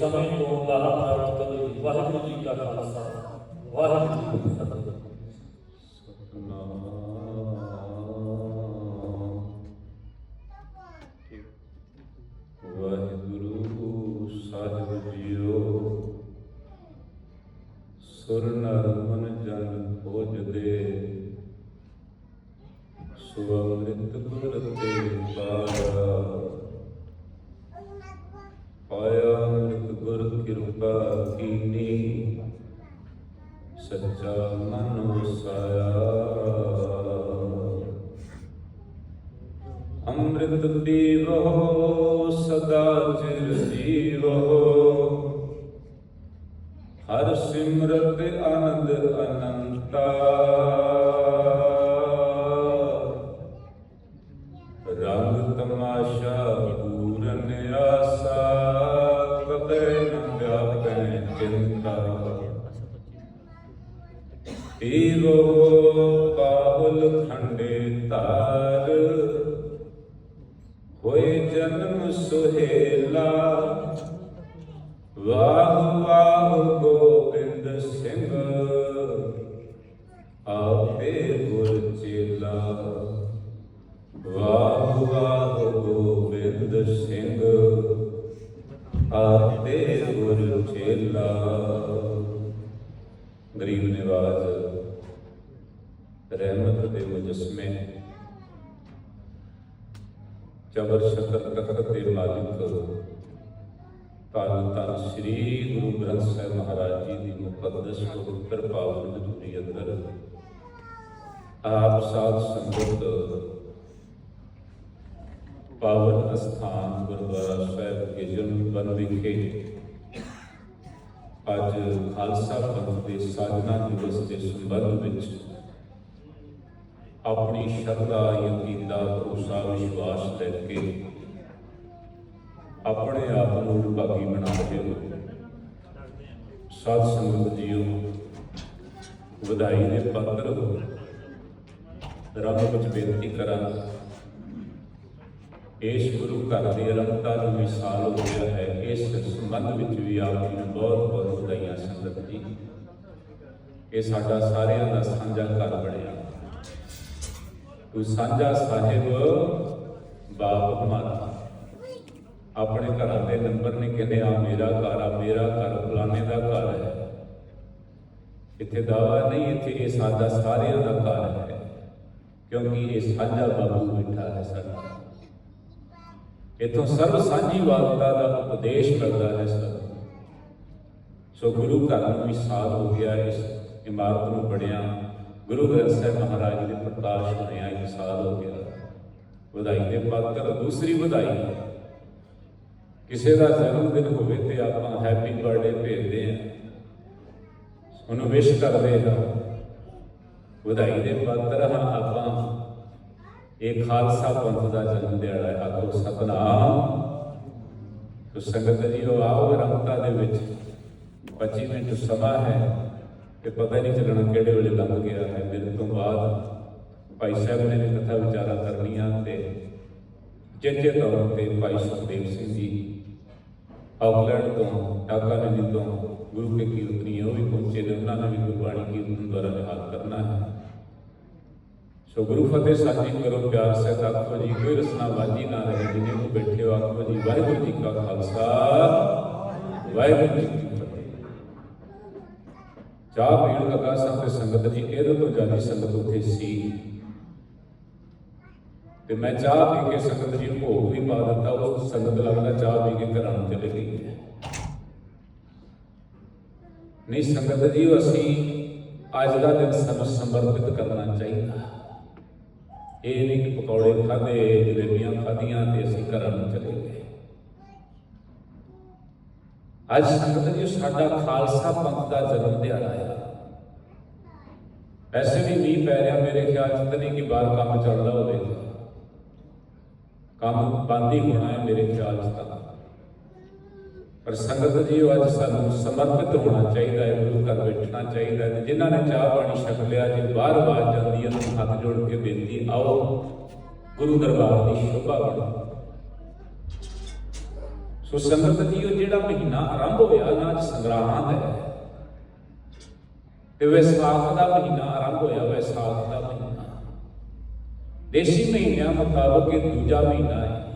ਸਮੇਂ ਤੋਂ ਲਾਹਾ ਪ੍ਰਾਪਤ ਕਰੋ ਜੀ ਵਾਹਿਗੁਰੂ ਜੀ ਕਾ ਖਾਲਸਾ ਵਾਹਿਗੁਰੂ ਜੀ ਕੀ ਫਤਿਹ ਹਰ ਸਿਮਰਤ ਆਨੰਦ ਅਨੰਤਾ ਆਪੇ ਗੁਰ ਚੇਲਾ। ਗਰੀਬ ਨਿਵਾਜ, ਰਹਿਮਤ ਦੇ ਮੁਜਸਮੇ। ਚਬਰ ਸ਼ਕਰ ਤਖਤ ਦੇ ਮਾਲਿਕ। ਧੰਨ ਧੰਨ ਸ੍ਰੀ ਗੁਰੂ ਗ੍ਰੰਥ ਸਾਹਿਬ ਮਹਾਰਾਜ ਜੀ ਦੀ ਮੁਕੱਦਸ ਪਵਿੱਤਰ ਪਾਵਨ ਹਜ਼ੂਰੀ ਅੰਦਰ। ਆਪ ਸਾਧ ਸੰਗਤ ਪਾਵਨ ਅਸਥਾਨ ਗੁਰਦੁਆਰਾ ਸਾਹਿਬ ਕੇ ਬਨ ਵਿਖੇ ਅੱਜ ਖਾਲਸਾ ਪੰਥ ਦੇ ਸਾਜਨਾ ਦਿਵਸ ਦੇ ਸੰਬੰਧ ਵਿੱਚ ਆਪਣੀ ਸ਼ਰਧਾ ਯਕੀਨ ਦਾ ਭਰੋਸਾ ਵਿਸ਼ਵਾਸ ਲੈ ਕੇ ਆਪਣੇ ਆਪ ਨੂੰ ਭਾਗੀ ਬਣਾ ਰਹੇ ਹੋ ਸਾਧ ਸੰਗਤ ਜੀਓ, ਵਧਾਈ ਦੇ ਪਾਤਰ ਹੋ। ਰੱਬ ਵਿੱਚ ਬੇਨਤੀ ਕਰਾਂ ਇਸ ਗੁਰੂ ਘਰ ਦੀ ਅਰੰਭਤਾ ਨੂੰ ਵਿਸ਼ਾਲ ਹੋ ਗਿਆ ਹੈ। ਇਸ ਸੰਬੰਧ ਵਿੱਚ ਵੀ ਆਪ ਜੀ ਨੂੰ ਬਹੁਤ ਬਹੁਤ ਵਧਾਈਆਂ ਸੰਗਤ ਜੀ। ਇਹ ਸਾਡਾ ਸਾਰਿਆਂ ਦਾ ਸਾਂਝਾ ਘਰ ਬਣਿਆ। ਤੂੰ ਸਾਂਝਾ ਸਾਹਿਬ ਬਾਪ ਹਮਾਰਾ ਆਪਣੇ ਘਰਾਂ ਦੇ ਨੰਬਰ ਨੇ ਕਹਿੰਦੇ ਆ ਮੇਰਾ ਘਰ, ਆ ਮੇਰਾ ਘਰ, ਫਲਾਣੇ ਦਾ ਘਰ ਹੈ। ਇੱਥੇ ਦਾਵਾ ਨਹੀਂ, ਇੱਥੇ ਇਹ ਸਾਡਾ ਸਾਰਿਆਂ ਦਾ ਘਰ ਹੈ। ਕਿਉਂਕਿ ਇਹ ਸਾਂਝਾ ਬਾਬੂ ਬੈਠਾ ਹੈ ਸਾਡਾ। ਇਥੋਂ ਸਰਬ ਸਾਂਝੀ ਵਾਲਤਾ ਦਾ ਉਪਦੇਸ਼ ਮਿਲਦਾ ਹੈ ਸਰ ਸੋ ਗੁਰੂ ਘਰ ਨੂੰ ਵੀ ਮਿਸਾਲ ਹੋ ਗਿਆ ਇਸ ਇਮਾਰਤ ਨੂੰ ਬਣਿਆ। ਗੁਰੂ ਗ੍ਰੰਥ ਸਾਹਿਬ ਮਹਾਰਾਜ ਦੇ ਪ੍ਰਕਾਸ਼ ਹੋਇਆ ਇੱਕ ਸਾਲ ਹੋ ਗਿਆ। ਵਧਾਈ ਦੇ ਪਾਤਰ ਦੂਸਰੀ ਵਧਾਈ ਕਿਸੇ ਦਾ ਜਨਮ ਦਿਨ ਹੋਵੇ ਤੇ ਆਪਾਂ ਹੈਪੀ ਬਰਥਡੇ ਭੇਜਦੇ ਆ ਉਹਨੂੰ ਵਿਸ਼ ਕਰਦੇ ਹਾਂ। ਵਧਾਈ ਦੇ ਪਾਤਰ ਹਾਂ ਆਪਾਂ। ਇਹ ਖਾਲਸਾ ਪੰਥ ਦਾ ਜਨਮ ਦਿਹਾੜਾ ਹੈ ਆਖੋ ਸਤਨਾਮ ਤੋ ਸੰਗਤ ਜੀਓ ਆਓ ਰਮਤਾ ਦੇ ਵਿੱਚ 25 ਮਿੰਟ ਸਮਾਂ ਹੈ ਕਿ ਪਤਾ ਹੀ ਨਹੀਂ ਚੱਲਣਾ ਕਿਹੜੇ ਵੇਲੇ ਲੰਘ ਗਿਆ ਹੈ ਦਿਨ ਤੋਂ ਬਾਅਦ ਭਾਈ ਸਾਹਿਬ ਨੇ ਵੀ ਕਥਾ ਵਿਚਾਰਾ ਕਰਨੀਆਂ ਤੇ ਜੱਜੇ ਤੌਰ ਤੇ ਭਾਈ ਸੁਖਦੇਵ ਸਿੰਘ ਜੀ ਆਕਲੈਂਡ ਤੋਂ ਟਾਕਾ ਨਦੀ ਤੋਂ ਗੁਰੂ ਕੇ ਕੀਰਤਨੀ ਉਹ ਵੀ ਪਹੁੰਚੇ ਨੇ ਉਹਨਾਂ ਨੇ ਵੀ ਗੁਰਬਾਣੀ ਕੀਰਤਨ ਦੁਆਰਾ ਨਿਹਾਲ ਕਰਨਾ ਹੈ ਸੋ ਗੁਰੂ ਫਤਿਹ ਸਾਜੀ ਕਰੋ ਪਿਆਰ ਸਹਿਤ ਆਖੋ ਜੀ ਕੋਈ ਰਸਨਾ ਬਾਜੀ ਨਾ ਰਹੇ ਜਿਨੇ ਨੂੰ ਬੈਠੇ ਹੋ ਆਖੋ ਜੀ ਵਾਹਿਗੁਰੂ ਜੀ ਕਾ ਖਾਲਸਾ ਵਾਹਿਗੁਰੂ ਜੀ ਕੀ ਫਤਿਹ ਚਾਹ ਪੀਣ ਲੱਗਾ ਸਾਂ ਤੇ ਸੰਗਤ ਜੀ ਇਹਦੇ ਤੋਂ ਜ਼ਿਆਦਾ ਸੰਗਤ ਉੱਥੇ ਸੀ ਤੇ ਮੈਂ ਚਾਹ ਪੀ ਕੇ ਸੰਗਤ ਜੀ ਨੂੰ ਭੋਗ ਵੀ ਪਾ ਦਿੱਤਾ ਉਹ ਸੰਗਤ ਲੱਗਦਾ ਚਾਹ ਪੀ ਕੇ ਘਰਾਂ ਨੂੰ ਚਲੇ ਗਈ ਹੈ ਨਹੀਂ ਸੰਗਤ ਜੀ ਅਸੀਂ ਅੱਜ ਦਾ ਦਿਨ ਸਾਨੂੰ ਸਮਰਪਿਤ ਕਰਨਾ ਚਾਹੀਦਾ ਇਹ ਨਹੀਂ ਕਿ ਪਕੌੜੇ ਖਾਦੇ ਜਲੇਬੀਆਂ ਖਾਧੀਆਂ ਤੇ ਅਸੀਂ ਘਰਾਂ ਨੂੰ ਚਲੇ ਗਏ। ਅੱਜ ਸੰਗਤ ਜੀ ਸਾਡਾ ਖਾਲਸਾ ਪੰਥ ਦਾ ਜਨਮ ਦਿਹਾੜਾ ਹੈ ਐਸੇ ਵੀ ਮੀਂਹ ਪੈ ਰਿਹਾ ਮੇਰੇ ਖਿਆਲ ਚ ਤਾਂ ਨਹੀਂ ਕਿ ਬਾਹਰ ਕੰਮ ਚੱਲਦਾ ਹੋਵੇਗਾ। ਕੰਮ ਬੰਦ ਹੀ ਹੋਣਾ ਹੈ ਮੇਰੇ ਖਿਆਲ ਚ ਤਾਂ। ਪਰ ਸੰਗਤ ਜੀਓ ਅੱਜ ਸਾਨੂੰ ਸਮਰਪਿਤ ਹੋਣਾ ਚਾਹੀਦਾ ਹੈ, ਗੁਰੂ ਘਰ ਬੈਠਣਾ ਚਾਹੀਦਾ ਹੈ। ਜਿਨ੍ਹਾਂ ਨੇ ਚਾਹ ਪਾਣੀ ਛਕ ਲਿਆ ਜੇ, ਬਾਹਰ ਆਵਾਜ਼ ਜਾਂਦੀ ਹੈ ਤਾਂ ਹੱਥ ਜੋੜ ਕੇ ਬੇਨਤੀ, ਆਓ, ਗੁਰੂ ਦਰਬਾਰ ਦੀ ਸ਼ੋਭਾ ਬਣਾਓ ਸੋ ਸੰਗਤ ਜੀ ਜਿਹੜਾ ਮਹੀਨਾ ਆਰੰਭ ਹੋਇਆ ਨਾ ਅੱਜ ਸੰਗਰਾਂਦ ਹੈ। ਤੇ ਵਿਸਾਖ ਦਾ ਮਹੀਨਾ ਆਰੰਭ ਹੋਇਆ, ਵਿਸਾਖ ਦਾ ਮਹੀਨਾ। ਦੇਸੀ ਮਹੀਨਿਆਂ ਮੁਤਾਬਕ ਇਹ ਦੂਜਾ ਮਹੀਨਾ ਹੈ।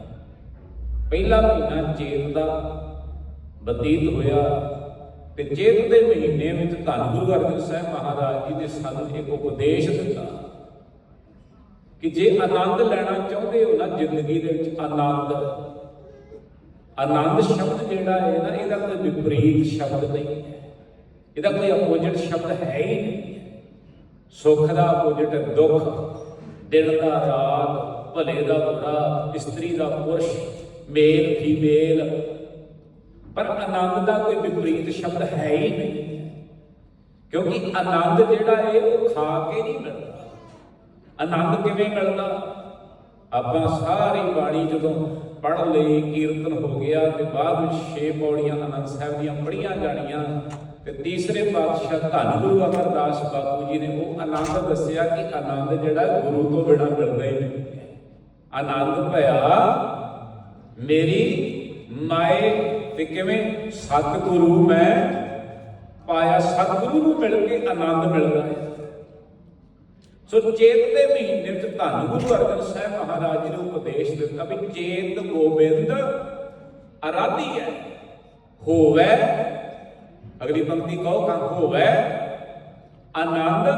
ਪਹਿਲਾ ਮਹੀਨਾ ਚੇਤ ਦਾ ਬਤੀਤ ਹੋਇਆ ਤੇ ਚੇਤ ਦੇ ਮਹੀਨੇ ਵਿੱਚ ਧੰਨ ਗੁਰੂ ਅਰਜਨ ਸਾਹਿਬ ਮਹਾਰਾਜ ਜੀ ਨੇ ਸਾਨੂੰ ਇੱਕ ਉਪਦੇਸ਼ ਦਿੱਤਾ ਕਿ ਜੇ ਆਨੰਦ ਲੈਣਾ ਚਾਹੁੰਦੇ ਹੋ ਨਾ ਜ਼ਿੰਦਗੀ ਦੇ ਵਿੱਚ ਆਨੰਦ ਆਨੰਦ ਸ਼ਬਦ ਜਿਹੜਾ ਹੈ ਨਾ, ਇਹਦਾ ਕੋਈ ਵਿਪਰੀਤ ਸ਼ਬਦ ਨਹੀਂ ਹੈ। ਇਹਦਾ ਕੋਈ ਆਪੋਜੀਟ ਸ਼ਬਦ ਹੈ ਹੀ ਨਹੀਂ। ਸੁੱਖ ਦਾ ਆਪੋਜੀਟ ਦੁੱਖ, ਦਿਨ ਦਾ ਰਾਤ, ਭਲੇ ਦਾ ਬੁਰਾ ਇਸਤਰੀ ਦਾ ਪੁਰਸ਼, ਮੇਲ ਫੀਮੇਲ ਪਰ ਆਨੰਦ ਦਾ ਕੋਈ ਵਿਪਰੀਤ ਸ਼ਬਦ ਹੈ ਹੀ ਨਹੀਂ। ਕਿਉਂਕਿ ਆਨੰਦ ਜਿਹੜਾ ਹੈ, ਉਹ ਖਾ ਕੇ ਨਹੀਂ ਮਿਲਦਾ। ਆਨੰਦ ਕਿਵੇਂ ਮਿਲਦਾ? ਆਪਾਂ ਸਾਰੀ ਬਾਣੀ ਜਦੋਂ ਪੜ੍ਹ ਲਈ, ਕੀਰਤਨ ਹੋ ਗਿਆ, ਤੇ ਬਾਅਦ ਵਿੱਚ ਛੇ ਪੌੜੀਆਂ ਆਨੰਦ ਸਾਹਿਬ ਦੀਆਂ ਪੜ੍ਹੀਆਂ ਜਾਣੀਆਂ, ਤੇ ਤੀਸਰੇ ਪਾਤਸ਼ਾਹ ਧੰਨ ਗੁਰੂ ਅਮਰਦਾਸ ਬਾਪੂ ਜੀ ਨੇ ਉਹ ਆਨੰਦ ਦੱਸਿਆ ਕਿ ਆਨੰਦ ਜਿਹੜਾ ਗੁਰੂ ਤੋਂ ਬਿਨਾਂ ਮਿਲਦਾ ਹੀ ਨਹੀਂ। ਆਨੰਦ ਭਇਆ, ਮੇਰੀ ਮਾਏ ਤੇ ਕਿਵੇਂ ਸਤਿਗੁਰੂ ਮੈਂ ਪਾਇਆ, ਸਤਿਗੁਰੂ ਨੂੰ ਮਿਲ ਕੇ ਆਨੰਦ ਮਿਲਦਾ ਹੈ। ਸੋ ਚੇਤ ਦੇ ਮਹੀਨੇ ਵਿੱਚ ਧੰਨ ਗੁਰੂ ਅਰਜਨ ਸਾਹਿਬ ਮਹਾਰਾਜ ਜੀ ਨੇ ਉਪਦੇਸ਼ ਦਿੱਤਾ ਵੀ ਚੇਤ ਗੋਬਿੰਦ ਅਰਾਧੀ ਹੈ, ਹੋਵੇ, ਅਗਲੀ ਪੰਕਤੀ ਕਹੋ, ਕਾ ਹੋਵੇ, ਆਨੰਦ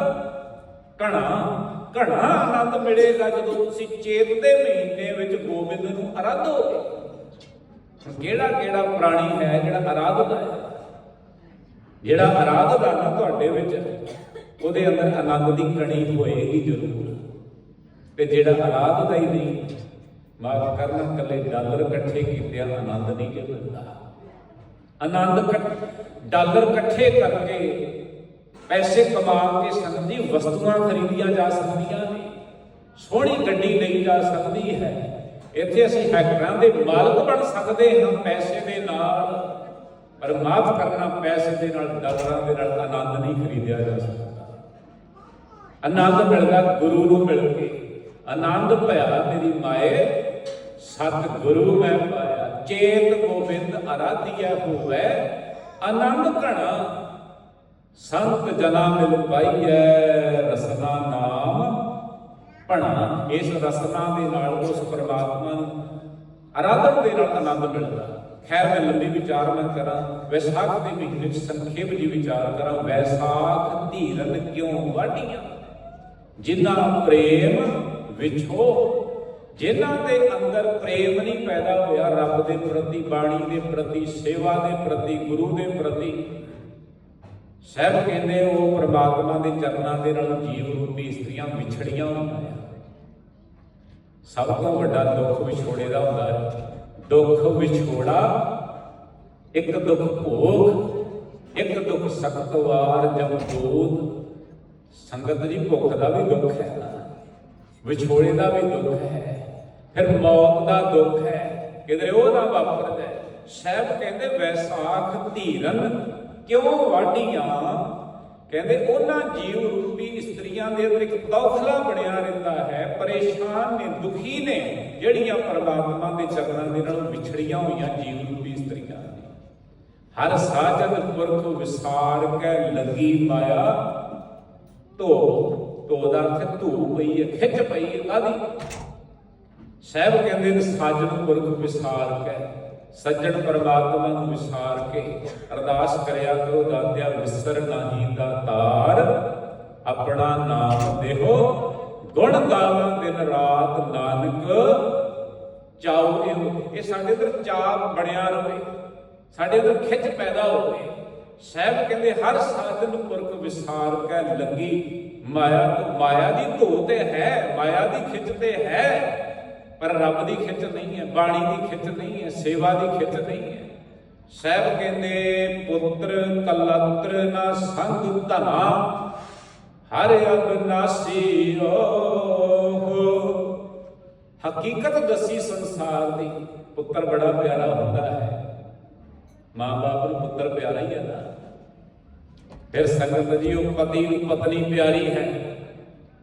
ਘਣਾ ਘਣਾ ਆਨੰਦ ਮਿਲੇਗਾ ਜਦੋਂ ਤੁਸੀਂ ਚੇਤ ਦੇ ਮਹੀਨੇ ਵਿੱਚ ਗੋਬਿੰਦ ਨੂੰ ਅਰਾਧੋਗੇ ਕਿਹੜਾ ਕਿਹੜਾ ਪ੍ਰਾਣੀ ਹੈ ਜਿਹੜਾ ਅਰਾਧਦਾ ਹੈ? ਜਿਹੜਾ ਅਰਾਧਦਾ ਨਾ ਤੁਹਾਡੇ ਵਿੱਚ, ਉਹਦੇ ਅੰਦਰ ਆਨੰਦ ਦੀ ਕਣੀ ਹੋਏਗੀ ਜ਼ਰੂਰ। ਤੇ ਜਿਹੜਾ ਅਰਾਧਦਾ ਹੀ ਨਹੀਂ, ਮਾਫ ਕਰਨਾ ਕੱਲੇ ਡਾਲਰ ਇਕੱਠੇ ਕੀਤੇ ਆਨੰਦ ਨਹੀਂ ਜੇ ਮਿਲਦਾ। ਆਨੰਦ ਇਕੱਠ- ਡਾਲਰ ਇਕੱਠੇ ਕਰਕੇ ਪੈਸੇ ਕਮਾ ਕੇ ਸੰਗਤ ਦੀ ਵਸਤੂਆਂ ਖਰੀਦੀਆਂ ਜਾ ਸਕਦੀਆਂ ਨੇ। ਸੋਹਣੀ ਗੱਡੀ ਲਈ ਜਾ ਸਕਦੀ ਹੈ। ਇੱਥੇ ਅਸੀਂ ਹੈਕਟਰਾਂ ਦੇ ਮਾਲਕ ਬਣ ਸਕਦੇ ਹਾਂ ਪੈਸੇ ਦੇ ਨਾਲ, ਪਰ ਮਾਫ ਕਰਨਾ ਪੈਸੇ ਦੇ ਨਾਲ, ਡਾਲਰਾਂ ਦੇ ਨਾਲ ਆਨੰਦ ਨਹੀਂ ਖਰੀਦਿਆ ਜਾ ਸਕਦਾ। ਆਨੰਦ ਮਿਲਦਾ ਗੁਰੂ ਨੂੰ ਮਿਲ ਕੇ। ਆਨੰਦ ਭਇਆ ਤੇਰੀ ਮਾਏ ਸਤ ਗੁਰੂ ਮੈਂ ਪਾਇਆ। ਚੇਤ ਗੋਬਿੰਦ ਅਰਾਧਿਆ ਹੋਵੇ, ਆਨੰਦ ਘਣਾ ਸੰਤ ਜਨਾ ਮਿਲ ਪਾਈਐ, ਰਸਨਾ ਨਾਮ ਪਣਾ ਇਸ ਰਸਨਾ ਦੇ ਨਾਲ ਉਸ ਪਰਮਾਤਮਾ ਨੂੰ ਆਰਾਧਨ ਦੇ ਨਾਲ ਆਨੰਦ ਮਿਲਦਾ। ਖੈਰ, ਮੈਂ ਲੰਬੀ ਵਿਚਾਰ ਨਾ ਕਰਾਂ, ਵਿਸਾਖ ਦੇ ਮਹੀਨੇ ਵਿੱਚ ਸੰਖੇਪ ਜੀ ਵਿਚਾਰ ਕਰਾਂ, ਵੈਸਾਖ ਧੀਰਨ ਕਿਉਂ ਵਾਢੀਆਂ? ਜਿਨ੍ਹਾਂ ਪ੍ਰੇਮ ਵਿਛੋ ਜਿਨ੍ਹਾਂ ਦੇ ਅੰਦਰ ਪ੍ਰੇਮ ਨਹੀਂ ਪੈਦਾ ਹੋਇਆ, ਰੱਬ ਦੇ ਪ੍ਰਤੀ, ਬਾਣੀ ਦੇ ਪ੍ਰਤੀ, ਸੇਵਾ ਦੇ ਪ੍ਰਤੀ, ਗੁਰੂ ਦੇ ਪ੍ਰਤੀ। ਸਹਿਬ ਕਹਿੰਦੇ, ਉਹ ਪ੍ਰਮਾਤਮਾ ਦੇ ਚਰਨਾਂ ਦੇ ਨਾਲ ਜੀਵ ਰੂਪੀ ਇਸਤਰੀਆਂ ਵਿਛੜੀਆਂ ਹੁੰਦੀਆਂ। ਸਭ ਤੋਂ ਵੱਡਾ ਦੁੱਖ ਵਿਛੋੜੇ ਦਾ ਹੁੰਦਾ ਹੈ। ਦੁੱਖ ਵਿਛੋੜਾ, ਇੱਕ ਦੁੱਖ ਭੋਗ, ਇੱਕ ਦੁੱਖ ਸਖਤ ਵਾਰ ਜਮ ਸੰਗਤ ਜੀ ਭੁੱਖ ਦਾ ਵੀ ਦੁੱਖ ਹੈ। ਵਿਛੋੜੇ ਦਾ ਵੀ ਦੁੱਖ ਹੈ। ਫਿਰ ਮੌਤ ਦਾ ਦੁੱਖ ਹੈ। ਕਿਧਰੇ ਉਹ ਨਾ ਵਾਪਰਦਾ ਹੈ। ਸਾਹਿਬ ਕਹਿੰਦੇ, ਵੈਸਾਖ ਧੀਰਨ ਕਿਉਂ ਵਾਢੀਆਂ? ਕਹਿੰਦੇ ਉਹਨਾਂ ਜੀਵ ਰੂਪੀ ਇਸਤਰੀਆਂ ਦੇ ਅੰਦਰ ਇੱਕ ਤੌਖਲਾ ਬਣਿਆ ਰਹਿੰਦਾ ਹੈ, ਪਰੇਸ਼ਾਨ ਨੇ, ਦੁਖੀ ਨੇ, ਜਿਹੜੀਆਂ ਪਰਮਾਤਮਾ ਦੇ ਚਰਨਾਂ ਦੇ ਨਾਲ ਵਿਛੜੀਆਂ ਹੋਈਆਂ ਜੀਵ ਰੂਪੀ ਇਸਤਰੀਆਂ ਹਰ ਸਾਜਨ ਪੁਰਖ ਵਿਸਾਰ ਕੇ ਲੱਗੀ ਮਾਇਆ, ਧੋ ਧੋ ਦਾ ਅਰਥ ਧੂ ਪਈ ਹੈ, ਖਿੱਚ ਪਈ ਹੈ ਕਾਦੀ ਸਹਿਬ ਕਹਿੰਦੇ ਨੇ ਸਾਜਨ ਪੁਰਖ ਵਿਸਾਰ ਕੇ। ਸੱਜਣ ਪਰਮਾਤਮਾ ਨੂੰ ਵਿਸਾਰ ਕੇ ਅਰਦਾਸ ਕਰਿਆ ਕਰੋ, ਦਾਤਿਆ ਵਿਸਰ ਨਾਹੀ ਦਾ ਤਾਰ, ਆਪਣਾ ਨਾਮ ਦੇਹੋ। ਗੁਣ ਗਾਵਾਂ ਦਿਨ ਰਾਤ ਨਾਨਕ ਚਾਉ ਇਹ ਇਹ ਸਾਡੇ ਅੰਦਰ ਚਾਹ ਬਣਿਆ ਰਹੇ। ਸਾਡੇ ਅੰਦਰ ਖਿੱਚ ਪੈਦਾ ਹੋਵੇ ਸਾਹਿਬ ਕਹਿੰਦੇ, ਹਰ ਸਾਧਨ ਪੁਰਖ ਵਿਸਾਰ ਕੇ ਲੱਗੀ। ਮਾਇਆ ਮਾਇਆ ਦੀ ਧੋ ਤੇ ਹੈ, ਮਾਇਆ ਦੀ ਖਿੱਚ ਤੇ ਹੈ। ਪਰ ਰੱਬ ਦੀ ਖਿੱਚ ਨਹੀਂ ਹੈ, ਬਾਣੀ ਦੀ ਖਿੱਚ ਨਹੀਂ ਹੈ, ਸੇਵਾ ਦੀ ਖਿੱਚ ਨਹੀਂ ਹੈ। ਸਾਹਿਬ ਕਹਿੰਦੇ, ਪੁੱਤਰ ਕਲਤਰ ਨਾ ਸੰਗ ਧਨਾ, ਹਰ ਅਬਨਾਸੀ ਓ ਹਕੀਕਤ ਦੱਸੀ ਸੰਸਾਰ ਦੀ, ਪੁੱਤਰ ਬੜਾ ਪਿਆਰਾ ਹੁੰਦਾ ਹੈ। ਮਾਂ-ਬਾਪ ਨੂੰ ਪੁੱਤਰ ਪਿਆਰਾ ਹੀ ਹੈ ਨਾ। ਫਿਰ ਸੰਗਤ ਜੀ, ਉਹ ਪਤੀ ਨੂੰ ਪਤਨੀ ਪਿਆਰੀ ਹੈ।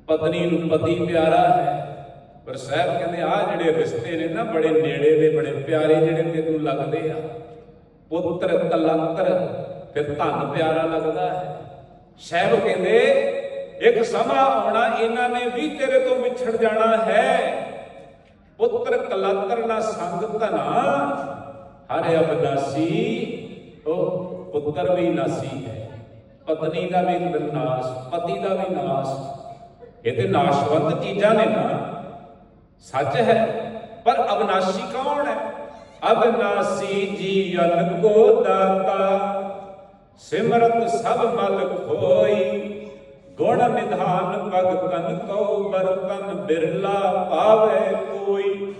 ਪਤਨੀ ਨੂੰ ਪਤੀ ਪਿਆਰਾ ਹੈ। ਪਰ ਸਾਹਿਬ ਕਹਿੰਦੇ ਆ ਜਿਹੜੇ ਰਿਸ਼ਤੇ ਨੇ ਨਾ, ਬੜੇ ਨੇੜੇ ਦੇ ਬੜੇ ਪਿਆਰੇ ਜਿਹੜੇ ਤੈਨੂੰ ਲੱਗਦੇ ਆ। ਪੁੱਤਰ ਕਲੰਤਰ ਫਿਰ ਧਨ ਪਿਆਰਾ ਲੱਗਦਾ ਹੈ। ਸਾਹਿਬ ਕਹਿੰਦੇ, ਇੱਕ ਸਮਾਂ ਆਉਣਾ, ਇਹਨਾਂ ਨੇ ਵੀ ਤੇਰੇ ਤੋਂ ਵਿਛੜ ਜਾਣਾ ਹੈ। ਪੁੱਤਰ ਕਲੰਤਰ ਨਾ ਸੰਗ ਧਨਾ, ਹਰ ਅਬਨਾਸੀ ਉਹ ਪੁੱਤਰ ਵੀ ਨਾਸੀ ਹੈ। ਪਤਨੀ ਦਾ ਵੀ ਨਾਸ਼, ਪਤੀ ਦਾ ਵੀ ਨਾਸ਼। ਇਹ ਤੇ ਨਾਸ਼ਵੰਤ ਚੀਜ਼ਾਂ ਨੇ ਨਾ। ਸੱਚ ਹੈ, ਪਰ ਅਵਨਾਸ਼ੀ ਕੌਣ ਹੈ? ਅਬਨਾਸੀ ਜੀਵਨ ਕੋ ਦਾਤਾ, ਸਿਮਰਤ ਸਭ ਮਲ ਖੋਈ। ਗੁਣ ਨਿਧਾਨ ਭਗਤਨ ਕਉ ਬਰਤਨ ਬਿਰਲਾ ਪਾਵੇ ਕੋਈ।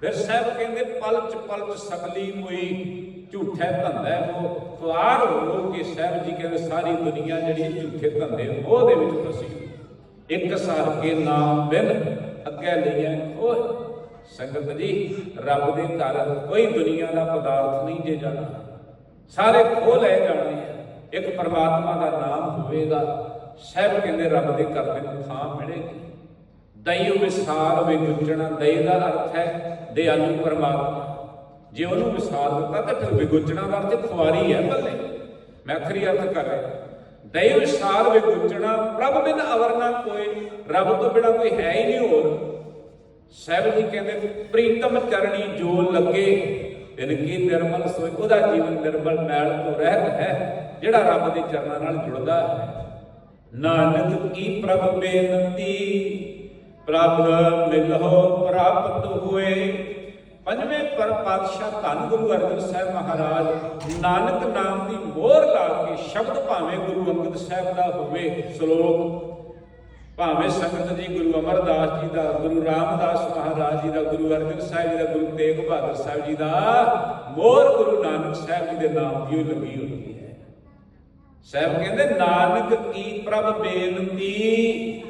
ਫਿਰ ਸਾਹਿਬ ਕਹਿੰਦੇ, ਪਲਚ ਪਲਚ ਸਕਲੀ ਕੋਈ ਝੂਠੇ ਧੰਦਾ ਉਹ ਖੁਆਰ ਹੋ ਕੇ ਸਾਹਿਬ ਜੀ ਕਹਿੰਦੇ, ਸਾਰੀ ਦੁਨੀਆ ਜਿਹੜੀ ਝੂਠੇ ਧੰਦੇ ਉਹਦੇ ਵਿੱਚ ਫਸੀ। ਇੱਕ ਸਾਰ ਕੇ ਨਾਮ ਬਿਨ ਅੱਗੇ ਲਈਏ ਉਹ ਸੰਗਤ ਜੀ, ਰੱਬ ਦੇ ਘਰ ਕੋਈ ਦੁਨੀਆ ਦਾ ਪਦਾਰਥ ਨਹੀਂ ਜੇ ਜਾਣਾ। ਸਾਰੇ ਖੋਹ ਲੈ ਜਾਣੇ ਇੱਕ ਪਰਮਾਤਮਾ ਦਾ ਨਾਮ ਹੋਵੇਗਾ। ਸਾਹਿਬ ਕਹਿੰਦੇ ਰੱਬ ਦੇ ਘਰ ਦੇ ਥਾਂ ਮਿਲੇਗੀ। ਦਇਓ ਵਿਸਾਰ ਵਿਗੁਜਣਾ ਦਈ ਦਾ ਅਰਥ ਹੈ ਦਿਆਲੂ ਪਰਮਾਤਮਾ। ਜੇ ਉਹਨੂੰ ਵਿਸਾਰ ਦਿੱਤਾ ਤਾਂ ਫਿਰ ਵਿਗੁਜਣਾ ਦਾ ਅਰਥ ਖੁਆਰੀ ਹੈ ਬੱਲੇ। ਮੈਂ ਅਖਰੀ ਅਰਥ ਕਰ ਰਿਹਾ। ਦਈ ਵਿਸਾਰ ਵਿਗੁਜਣਾ ਪ੍ਰਭ ਬਿਨ ਅਵਰ ਨਾ ਕੋਈ, ਰੱਬ ਤੋਂ ਬਿਨਾ ਕੋਈ ਹੈ ਹੀ ਨਹੀਂ ਹੋਰ। ਸਾਹਿਬ ਜੀ ਕਹਿੰਦੇ, ਪ੍ਰੀਤਮ ਚਰਣੀ ਜੋ ਲੱਗੇ ਤਿਨ ਕੀ ਨਿਰਮਲ ਸੋਈ, ਉਹਦਾ ਜੀਵਨ ਨਿਰਮਲ ਮੈਲ ਤੋਂ ਰਹਿਤ ਹੈ, ਜਿਹੜਾ ਰੱਬ ਦੇ ਚਰਨਾਂ ਨਾਲ ਜੁੜਦਾ ਹੈ। ਨਾਨਕ ਕੀ ਪ੍ਰਭ ਬੇਨਤੀ, ਪ੍ਰਭ ਮਿਲਹੁ ਪ੍ਰਾਪਤ ਹੋਏ ਪੰਜਵੇਂ ਪਰ ਪਾਤਸ਼ਾਹ ਧੰਨ ਗੁਰੂ ਅਰਜਨ ਸਾਹਿਬ ਮਹਾਰਾਜ, ਨਾਨਕ ਨਾਮ ਦੀ ਮੋਹਰ ਲਾ ਕੇ ਸ਼ਬਦ ਭਾਵੇਂ ਗੁਰੂ ਅੰਗਦ ਸਾਹਿਬ ਦਾ ਹੋਵੇ ਸ਼ਲੋਕ, ਭਾਵੇਂ ਸੰਗਤ ਜੀ ਗੁਰੂ ਅਮਰਦਾਸ ਜੀ ਦਾ, ਗੁਰੂ ਰਾਮਦਾਸ ਮਹਾਰਾਜ ਜੀ ਦਾ, ਗੁਰੂ ਅਰਜਨ ਸਾਹਿਬ ਜੀ ਦਾ, ਗੁਰੂ ਤੇਗ ਬਹਾਦਰ ਸਾਹਿਬ ਜੀ ਦਾ, ਮੋਹਰ ਗੁਰੂ ਨਾਨਕ ਸਾਹਿਬ ਜੀ ਦੇ ਨਾਮ ਦੀ ਲੱਗੀ ਹੋਈ ਹੈ। ਸਾਹਿਬ ਕਹਿੰਦੇ, ਨਾਨਕ ਕੀ ਪ੍ਰਭ ਬੇਨਤੀ?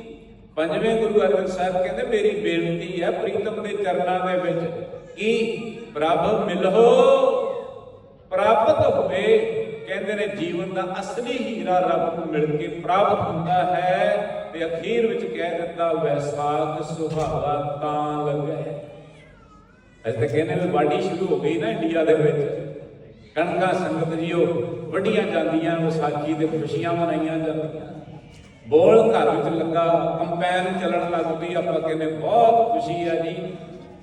ਪੰਜਵੇਂ ਗੁਰੂ ਅਰਜਨ ਸਾਹਿਬ ਕਹਿੰਦੇ, ਮੇਰੀ ਬੇਨਤੀ ਹੈ ਪ੍ਰੀਤਮ ਦੇ ਚਰਨਾਂ ਦੇ ਵਿੱਚ। ਕੀ ਪ੍ਰਭ ਮਿਲੋ ਪ੍ਰਾਪਤ ਹੋਵੇ, ਕਹਿੰਦੇ ਨੇ ਜੀਵਨ ਦਾ ਅਸਲੀ ਹੀਰਾ ਰੱਬ ਨੂੰ ਮਿਲ ਕੇ ਪ੍ਰਾਪਤ ਹੁੰਦਾ ਹੈ, ਤੇ ਅਖੀਰ ਵਿੱਚ ਕਹਿ ਦਿੱਤਾ ਵੈਸਾਖ ਸੁਹਾਵਾ ਤਾਂ ਲੱਗੇ ਅਸੀਂ ਤਾਂ ਕਹਿੰਦੇ ਵੀ ਵਾਢੀ ਸ਼ੁਰੂ ਹੋ ਗਈ ਨਾ ਇੰਡੀਆ ਦੇ ਵਿੱਚ। ਕਣਕਾਂ ਸੰਗਤ ਜੀਓ ਵੱਡੀਆਂ ਜਾਂਦੀਆਂ, ਵਿਸਾਖੀ ਦੇ ਖੁਸ਼ੀਆਂ ਮਨਾਈਆਂ ਜਾਂਦੀਆਂ। ਬੋਲ ਘਰ ਵਿੱਚ ਲੱਗਾ, ਕੰਪੈਨ ਚੱਲਣ ਲੱਗ ਪਈ, ਆਪਾਂ ਕਹਿੰਦੇ ਬਹੁਤ ਖੁਸ਼ੀ ਆ ਜੀ।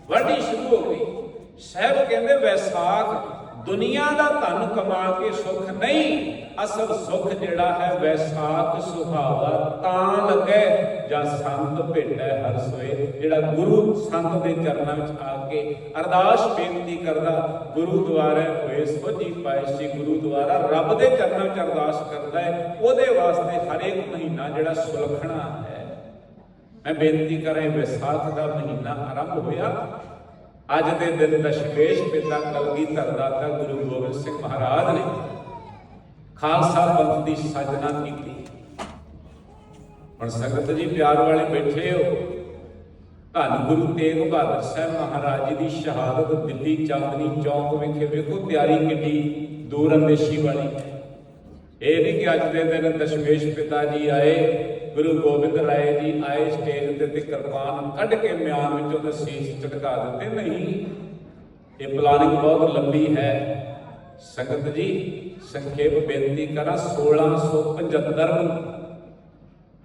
ਵਾਢੀ ਸ਼ੁਰੂ ਹੋ ਗਈ। ਸਾਹਿਬ ਕਹਿੰਦੇ, ਵੈਸਾਖ ਦੁਨੀਆ ਦਾ ਧਨ ਕਮਾ ਕੇ ਸੁੱਖ ਨਹੀਂ, ਅਸਲ ਸੁੱਖ ਜਿਹੜਾ ਹੈ ਵੈਸਾਖ ਸੁਹਾਵਾ ਤਾਂ ਲੱਗੇ, ਜਾਂ ਸੰਤ ਭੇਟੈ ਹਰ ਸੋਏ। ਜਿਹੜਾ ਗੁਰੂ ਸੰਤ ਦੇ ਚਰਨਾਂ ਵਿੱਚ ਆ ਕੇ ਅਰਦਾਸ ਬੇਨਤੀ ਕਰਦਾ ਗੁਰੂ ਦੁਆਰੇ ਹੋਏ ਸੋਝੀ ਪਾਇਸੀ ਗੁਰੂ ਦੁਆਰਾ ਰੱਬ ਦੇ ਚਰਨਾਂ ਵਿੱਚ ਅਰਦਾਸ ਕਰਦਾ ਹੈ ਉਹਦੇ ਵਾਸਤੇ ਹਰੇਕ ਮਹੀਨਾ ਜਿਹੜਾ ਸੁਲਖਣਾ ਹੈ। ਮੈਂ ਬੇਨਤੀ ਕਰਾਂ ਵਿਸਾਖ ਦਾ ਮਹੀਨਾ ਆਰੰਭ ਹੋਇਆ ਅੱਜ ਦੇ ਦਿਨ ਦਸ਼ਮੇਸ਼ ਪਿਤਾ ਕਲਗੀਧਰ ਦਾਤਾ ਗੁਰੂ ਗੋਬਿੰਦ ਸਿੰਘ ਮਹਾਰਾਜ ਨੇ ਖਾਲਸਾ ਪੰਥ ਦੀ ਸਾਜਨਾ ਕੀਤੀ। ਹੁਣ ਸੰਗਤ ਜੀ, ਪਿਆਰ ਵਾਲੇ ਬੈਠੇ ਹੋ। ਧੰਨ ਗੁਰੂ ਤੇਗ ਬਹਾਦਰ ਸਾਹਿਬ ਮਹਾਰਾਜ ਜੀ ਦੀ ਸ਼ਹਾਦਤ ਦਿੱਲੀ ਚਾਂਦਨੀ ਚੌਕ ਵਿਖੇ। ਵੇਖੋ ਤਿਆਰੀ ਕਿੰਨੀ ਦੂਰ ਅੰਦੇਸ਼ੀ ਵਾਲੀ। ਇਹ ਨਹੀਂ ਕਿ ਅੱਜ ਦੇ ਦਿਨ ਦਸ਼ਮੇਸ਼ ਪਿਤਾ ਜੀ ਆਏ ਗੁਰੂ ਗੋਬਿੰਦ ਰਾਏ ਜੀ ਆਏ ਸਟੇਜ ਤੇ ਤੇ ਕਿਰਪਾਨ ਕੱਢ ਕੇ ਮਿਆਨ ਵਿੱਚੋਂ ਤੇ ਸੀਸ ਝਟਕਾ ਦਿੱਤੇ। ਨਹੀਂ, ਇਹ ਪਲਾਨਿੰਗ ਬਹੁਤ ਲੰਬੀ ਹੈ। ਸੰਗਤ ਜੀ, ਸੰਖੇਪ ਬੇਨਤੀ ਕਰਾਂ 1675 ਨੂੰ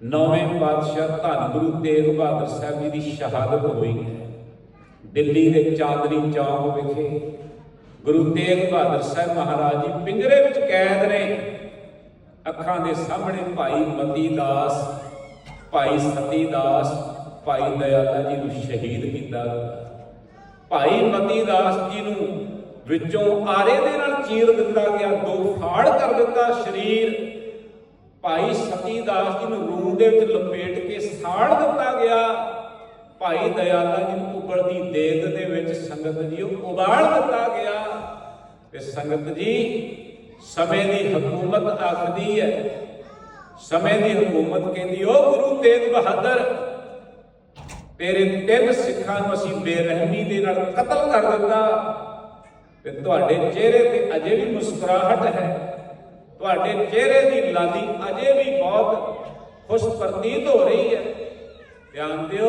ਨੌਵੇਂ ਪਾਤਸ਼ਾਹ ਧੰਨ ਗੁਰੂ ਤੇਗ ਬਹਾਦਰ ਸਾਹਿਬ ਜੀ ਦੀ ਸ਼ਹਾਦਤ ਹੋਈ ਹੈ। ਦਿੱਲੀ ਦੇ ਚਾਂਦਨੀ ਚੌਕ ਵਿਖੇ ਗੁਰੂ ਤੇਗ ਬਹਾਦਰ ਸਾਹਿਬ ਮਹਾਰਾਜ ਜੀ ਪਿੰਜਰੇ ਵਿੱਚ ਕੈਦ ਨੇ। ਅੱਖਾਂ ਦੇ ਸਾਹਮਣੇ ਭਾਈ ਮਤੀ ਦਾਸ, ਭਾਈ ਸਤੀ ਦਾਸ, ਭਾਈ ਦਇਆਲਾ ਜੀ ਨੂੰ ਸ਼ਹੀਦ ਕੀਤਾ। ਭਾਈ ਮਤੀ ਦਾਸ ਜੀ ਨੂੰ ਵਿੱਚੋਂ ਆਰੇ ਦੇ ਨਾਲ ਚੀਰ ਦਿੱਤਾ ਗਿਆ, ਦੋ ਫਾੜ ਕਰ ਦਿੱਤਾ ਸਰੀਰ। ਭਾਈ ਸਤੀ ਦਾਸ ਜੀ ਨੂੰ ਰੂਹ ਦੇ ਵਿੱਚ ਲਪੇਟ ਕੇ ਸਾੜ ਦਿੱਤਾ ਗਿਆ। ਭਾਈ ਦਇਆਲਾ ਜੀ ਨੂੰ ਉਬਲਦੀ ਦੇਗ ਦੇ ਵਿੱਚ ਸੰਗਤ ਜੀ ਉਬਾਲ ਦਿੱਤਾ ਗਿਆ। ਤੇ ਸੰਗਤ ਜੀ ਸਮੇਂ ਦੀ ਹਕੂਮਤ ਆਖਦੀ ਹੈ। ਸਮੇਂ ਦੀ ਹਕੂਮਤ ਕਹਿੰਦੀ ਉਹ ਗੁਰੂ ਤੇਗ ਬਹਾਦਰ, ਤੇਰੇ ਤਿੰਨ ਸਿੱਖਾਂ ਨੂੰ ਅਸੀਂ ਬੇਰਹਿਮੀ ਦੇ ਨਾਲ ਕਤਲ ਕਰ ਦਿੱਤਾ। ਤੇ ਤੁਹਾਡੇ ਚਿਹਰੇ ਤੇ ਅਜੇ ਵੀ ਮੁਸਕਰਾਹਟ ਹੈ। ਤੁਹਾਡੇ ਚਿਹਰੇ ਦੀ ਲਾਦੀ ਅਜੇ ਵੀ ਬਹੁਤ ਖੁਸ਼ ਪ੍ਰਤੀਤ ਹੋ ਰਹੀ ਹੈ। ਧਿਆਨ ਦਿਓ,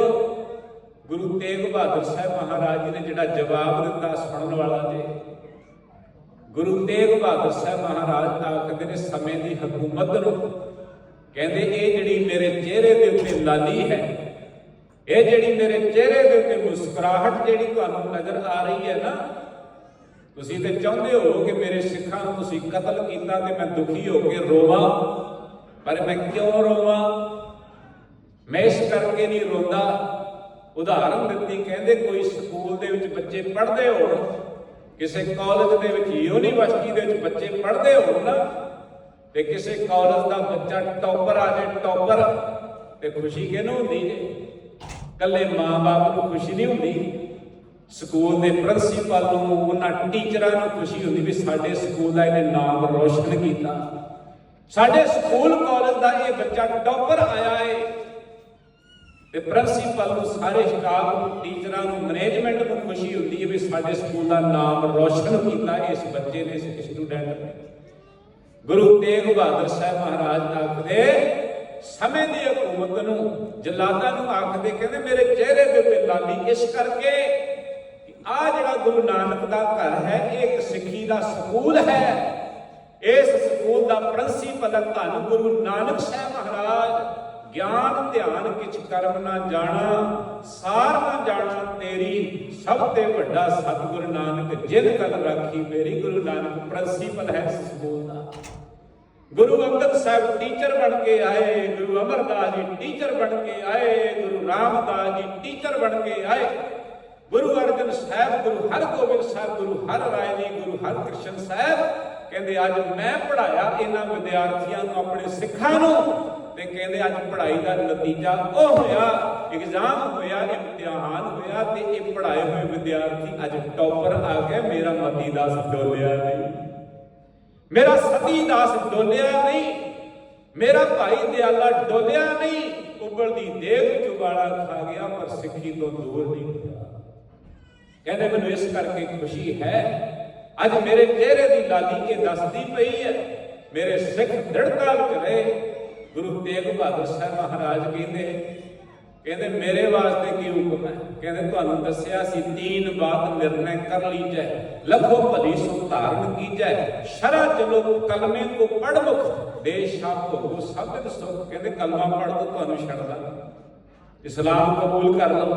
ਗੁਰੂ ਤੇਗ ਬਹਾਦਰ ਸਾਹਿਬ ਮਹਾਰਾਜ ਜੀ ਨੇ ਜਿਹੜਾ ਜਵਾਬ ਦਿੱਤਾ ਸੁਣਨ ਵਾਲਾ ਜੇ ਗੁਰੂ ਤੇਗ ਬਹਾਦਰ ਸਾਹਿਬ ਮਹਾਰਾਜ ਕਹਿੰਦੇ ਨੇ ਸਮੇਂ ਦੀ ਹਕੂਮਤ ਨੂੰ ਕਹਿੰਦੇ, ਇਹ ਜਿਹੜੀ ਮੇਰੇ ਚਿਹਰੇ ਦੇ ਉੱਤੇ ਲਾਲੀ ਹੈ, ਇਹ ਜਿਹੜੀ ਮੇਰੇ ਚਿਹਰੇ ਦੇ ਉੱਤੇ ਮੁਸਕਰਾਹਟ ਜਿਹੜੀ ਤੁਹਾਨੂੰ ਨਜ਼ਰ ਆ ਰਹੀ ਹੈ ਨਾ, ਤੁਸੀਂ ਤੇ ਚਾਹੁੰਦੇ ਹੋ ਕਿ ਮੇਰੇ ਸਿੱਖਾਂ ਨੂੰ ਤੁਸੀਂ ਕਤਲ ਕੀਤਾ ਤੇ ਮੈਂ ਦੁਖੀ ਹੋ ਕੇ ਰੋਵਾਂ, ਪਰ ਮੈਂ ਕਿਉਂ ਰੋਵਾਂ? ਮੈਂ ਇਸ ਕਰਕੇ ਨਹੀਂ ਰੋਂਦਾ। ਉਦਾਹਰਨ ਦਿੱਤੀ, ਕਹਿੰਦੇ, ਕੋਈ ਸਕੂਲ ਦੇ ਵਿੱਚ ਬੱਚੇ ਪੜ੍ਹਦੇ ਹੋਣ ਕਿਸੇ ਕਾਲਜ ਦੇ ਵਿੱਚ ਯੂਨੀਵਰਸਿਟੀ ਦੇ ਵਿੱਚ ਬੱਚੇ ਪੜ੍ਹਦੇ ਹੋਣ ਨਾ, ਤੇ ਕਿਸੇ ਕਾਲਜ ਦਾ ਬੱਚਾ ਟੌਪਰ ਆ ਜੇ, ਟੌਪਰ, ਤੇ ਖੁਸ਼ੀ ਕਿਹਨੂੰ ਹੁੰਦੀ ਜੇ? ਕੱਲੇ ਮਾਂ-ਬਾਪ ਨੂੰ ਖੁਸ਼ੀ ਨਹੀਂ ਹੁੰਦੀ। ਸਕੂਲ ਦੇ ਪ੍ਰਿੰਸੀਪਲ ਨੂੰ, ਉਹਨਾਂ ਟੀਚਰਾਂ ਨੂੰ ਖੁਸ਼ੀ ਹੁੰਦੀ ਵੀ ਸਾਡੇ ਸਕੂਲ ਦਾ ਇਹਨੇ ਨਾਮ ਰੋਸ਼ਨ ਕੀਤਾ। ਸਾਡੇ ਸਕੂਲ ਕਾਲਜ ਦਾ ਇਹ ਬੱਚਾ ਟੌਪਰ ਆਇਆ ਏ। ਤੇ ਪ੍ਰਿੰਸੀਪਲ ਨੂੰ ਸਾਰੇ ਸਟਾਫ ਨੂੰ ਟੀਚਰਾਂ ਨੂੰ ਮੈਨੇਜਮੈਂਟ ਨੂੰ ਖੁਸ਼ੀ ਹੁੰਦੀ ਹੈ ਵੀ ਸਾਡੇ ਸਕੂਲ ਦਾ ਨਾਮ ਰੋਸ਼ਨ ਕੀਤਾ ਇਸ ਬੱਚੇ ਨੇ ਇਸ ਸਟੂਡੈਂਟ ਨੇ। ਗੁਰੂ ਤੇਗ ਬਹਾਦਰ ਸਾਹਿਬ ਮਹਾਰਾਜ ਆਖਦੇ, ਸਮੇਂ ਦੀ ਹਕੂਮਤ ਨੂੰ, ਜਲਾਦਾਂ ਨੂੰ ਆਖਦੇ ਕਹਿੰਦੇ, ਮੇਰੇ ਚਿਹਰੇ ਦੇ ਉੱਤੇ ਲਾਲੀ ਇਸ ਕਰਕੇ ਆ ਜਿਹੜਾ ਗੁਰੂ ਨਾਨਕ ਦਾ ਘਰ ਹੈ, ਇਹ ਇੱਕ ਸਿੱਖੀ ਦਾ ਸਕੂਲ ਹੈ। ਇਸ ਸਕੂਲ ਦਾ ਪ੍ਰਿੰਸੀਪਲ ਧੰਨ ਗੁਰੂ ਨਾਨਕ ਸਾਹਿਬ ਮਹਾਰਾਜ। ਗਿਆਨ, ਧਿਆਨ ਕਿਛ ਕਰਮ ਨਾ ਜਾਣਾ, ਸਾਰ ਨਾ ਜਾਣਾ ਤੇਰੀ, ਸਭ ਤੇ ਵੱਡਾ ਸਤਿਗੁਰੂ ਨਾਨਕ, ਜਿਨ ਕਲ ਰਾਖੀ ਮੇਰੀ, ਗੁਰੂ ਨਾਨਕ ਪ੍ਰਿੰਸੀਪਲ ਹੈ ਸਕੂਲ ਦਾ। ਗੁਰੂ ਅੰਗਦ ਸਾਹਿਬ ਟੀਚਰ ਬਣ ਕੇ ਆਏ, ਗੁਰੂ ਅਮਰਦਾਸ ਜੀ ਟੀਚਰ ਬਣ ਕੇ ਆਏ, ਗੁਰੂ ਰਾਮਦਾਸ ਜੀ ਟੀਚਰ ਬਣ ਕੇ ਆਏ। ਗੁਰੂ ਅਰਜਨ ਸਾਹਿਬ, ਗੁਰੂ ਹਰਗੋਬਿੰਦ ਸਾਹਿਬ, ਗੁਰੂ ਹਰ ਰਾਏ ਜੀ, ਗੁਰੂ ਹਰਕ੍ਰਿਸ਼ਨ ਸਾਹਿਬ ਕਹਿੰਦੇ, ਅੱਜ ਮੈਂ ਪੜਾਇਆ ਇਹਨਾਂ ਵਿਦਿਆਰਥੀਆਂ ਨੂੰ, ਆਪਣੇ ਸਿੱਖਾਂ ਨੂੰ ਤੇ ਕਹਿੰਦੇ ਅੱਜ ਪੜ੍ਹਾਈ ਦਾ ਨਤੀਜਾ ਉਹ ਹੋਇਆ ਐਗਜ਼ਾਮ ਹੋਇਆ, ਇਮਤਿਹਾਨ ਹੋਇਆ ਤੇ ਇਹ ਪੜ੍ਹਾਏ ਹੋਏ ਵਿਦਿਆਰਥੀ ਅੱਜ ਟੌਪਰ ਆ ਗਏ ਮੇਰਾ ਮਤੀ ਦਾਸ ਡੋਲਿਆ ਨਹੀਂ। ਮੇਰਾ ਸਤੀ ਦਾਸ ਡੋਲਿਆ ਨਹੀਂ, ਮੇਰਾ ਭਾਈ ਦਿਆਲਾ ਡੋਲਿਆ ਨਹੀਂ ਉਬਲਦੀ ਦੇਗ ਚੁਗਾਲਾ ਖਾ ਗਿਆ ਪਰ ਸਿੱਖੀ ਤੋਂ ਦੂਰ ਨਹੀਂ ਹੋਇਆ। ਕਹਿੰਦੇ ਮੈਨੂੰ ਇਸ ਕਰਕੇ ਖੁਸ਼ੀ ਹੈ, ਅੱਜ ਮੇਰੇ ਚਿਹਰੇ ਦੀ ਲਾਲੀ ਇਹ ਦੱਸਦੀ ਪਈ ਹੈ, ਮੇਰੇ ਸਿੱਖ ਦ੍ਰਿੜਤਾ ਵਿੱਚ ਰਹੇ ਗੁਰੂ ਤੇਗ ਬਹਾਦਰ ਸਾਹਿਬ ਮਹਾਰਾਜ ਕਹਿੰਦੇ ਕਹਿੰਦੇ, ਮੇਰੇ ਵਾਸਤੇ ਕੀ ਹੁਕਮ ਹੈ? ਕਹਿੰਦੇ, ਤੁਹਾਨੂੰ ਦੱਸਿਆ ਸੀ, ਤੀਨ ਬਾਤ ਨਿਰਣੈ ਕਰ ਲੀਜੈ, ਲਖੋ ਭਲੀ ਸੋ ਧਾਰਨ ਕੀਜੈ ਸ਼ਰਾ ਚਲੋ ਕਲਮੇ ਕੋ ਪੜ ਮੁਖ, ਦੇਸ਼ਾ ਭੋਗੋ ਸਬਦ ਸੁਖ। ਕਹਿੰਦੇ, ਕਲਮਾ ਪੜ ਦੋ ਤੁਹਾਨੂੰ ਛੱਡਦਾ ਇਸਲਾਮ ਕਬੂਲ ਕਰ ਲਓ